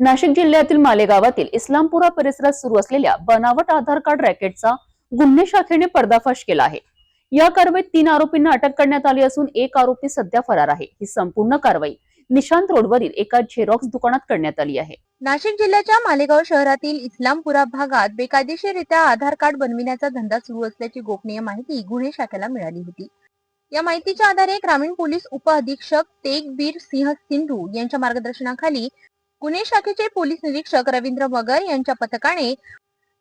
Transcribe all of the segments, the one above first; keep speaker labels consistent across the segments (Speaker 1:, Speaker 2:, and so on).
Speaker 1: नाशिक जिल्ह्यातील मालेगावातील इस्लामपुरा परिसरात सुरू असलेल्या बनावट आधार कार्ड रॅकेटचा गुन्हे शाखेने पर्दाफाश केला आहे. या कारवाईत तीन आरोपींना अटक करण्यात आली असून एक आरोपी सध्या फरार आहे. ही संपूर्ण कारवाई निशांत रोडवरील एका झेरॉक्स दुकानात करण्यात आली आहे.
Speaker 2: नाशिक जिल्ह्याच्या मालेगाव शहरातील इस्लामपुरा भागात बेकायदेशीररित्या आधार कार्ड बनविण्याचा धंदा सुरू असल्याची गोपनीय माहिती गुन्हे शाखेला मिळाली होती. या माहितीच्या आधारे ग्रामीण पोलीस उप अधीक्षक तेगबीर सिंह सिंधू यांच्या मार्गदर्शनाखाली गुन्हे शाखेचे पोलीस निरीक्षक रवींद्र मगर यांच्या पथकाने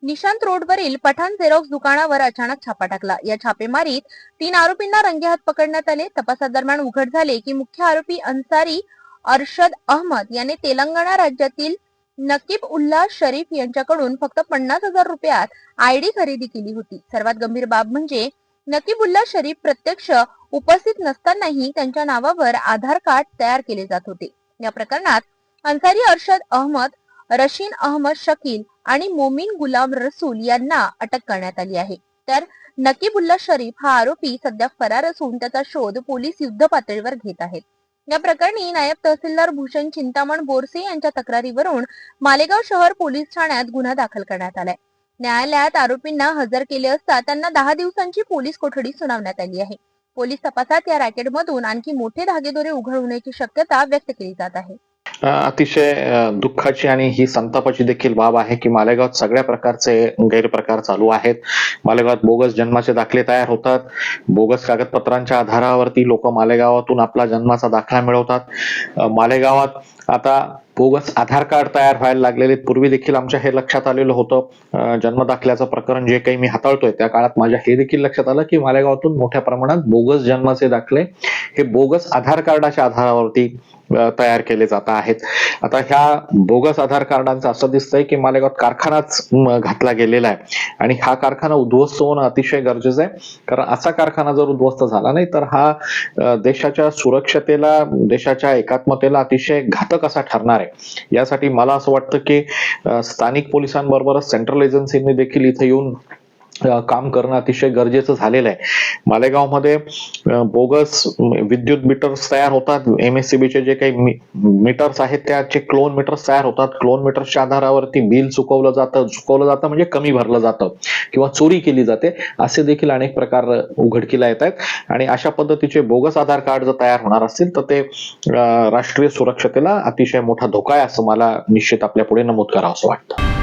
Speaker 2: निशांत रोडवरील पठाण झेरॉक्स दुकानावर अचानक छापा टाकला. या छापेमारीत तीन आरोपींना रंगेहात पकडण्यात आले. तपासादरम्यान उघड झाले की मुख्य आरोपी अन्सारी अर्शद अहमद याने तेलंगणा राज्यातील नकीब उल्ला शरीफ यांच्याकडून फक्त पन्नास हजार रुपयात आयडी खरेदी केली होती. सर्वात गंभीर बाब म्हणजे नकीबुल्ला शरीफ प्रत्यक्ष उपस्थित नसतानाही त्यांच्या नावावर आधार कार्ड तयार केले जात होते. या प्रकरणात अन्सारी अर्शद अहमद रशीन अहमद शकील आणि मोमीन गुलाम रसूल यांना अटक करण्यात आली आहे. तर नकीबुल्ला शरीफ हा आरोपी सध्या फरार असून त्याचा शोध पोलीस युद्ध पातळीवर घेत आहेत. या प्रकरणी नायब तहसीलदार भूषण चिंतामण बोरसे यांच्या तक्रारीवरून मालेगाव शहर पोलीस ठाण्यात गुन्हा दाखल करण्यात आलाय. न्यायालयात आरोपींना हजर केले असता त्यांना दहा दिवसांची पोलीस कोठडी सुनावण्यात आली आहे. पोलीस तपासात या रॅकेटमधून आणखी मोठे धागेदोरे उघड होण्याची शक्यता व्यक्त केली जात आहे.
Speaker 3: अतिशय दुःखाची आणि ही संतापाची देखील बाब आहे की मालेगावात सगळ्या प्रकारचे गैरप्रकार चालू आहेत. मालेगावात बोगस जन्माचे दाखले तयार होतात. बोगस कागदपत्रांच्या आधारावरती लोक मालेगावातून आपला जन्माचा दाखला मिळवतात. मालेगावात आता बोगस आधार कार्ड तयार व्हायला लागलेले पूर्वी देखील आमच्या हे लक्षात आलेलं होतं. जन्म दाखल्याचं प्रकरण जे काही मी हाताळतोय त्या काळात माझ्या हे देखील लक्षात आलं की मालेगावातून मोठ्या प्रमाणात बोगस जन्माचे दाखले हे बोगस आधार कार्डाच्या आधारावरती तयार केले जात आहेत. आता ह्या बोगस आधार कार्डांचं असं दिसतंय की मालेगाव कारखानाच घातला गेलेला आहे. आणि हा कारखाना उद्ध्वस्त होणं अतिशय गरजेचं आहे. कारण असा कारखाना जर उद्ध्वस्त झाला नाही तर हा देशाच्या सुरक्षतेला देशाच्या एकात्मतेला अतिशय घातक असा ठरणार आहे. यासाठी मला असं वाटतं की स्थानिक पोलिसांबरोबरच सेंट्रल एजन्सींनी देखील इथे येऊन काम करणं अतिशय गरजेचं झालेलं आहे. मालेगावमध्ये बोगस विद्युत मीटर्स तयार होतात. एम एस चे जे काही मीटर्स आहेत त्याचे क्लोन मीटर्स तयार होतात. क्लोन मीटर्सच्या आधारावरती बिल चुकवलं जातं. चुकवलं जातं म्हणजे कमी भरलं जातं किंवा चोरी केली जाते असे देखील अनेक प्रकार उघडकीला येत आहेत. आणि अशा पद्धतीचे बोगस आधार कार्ड जर तयार होणार असतील तर ते राष्ट्रीय सुरक्षतेला अतिशय मोठा धोका आहे असं मला निश्चित आपल्या पुढे नमूद करावं असं वाटतं.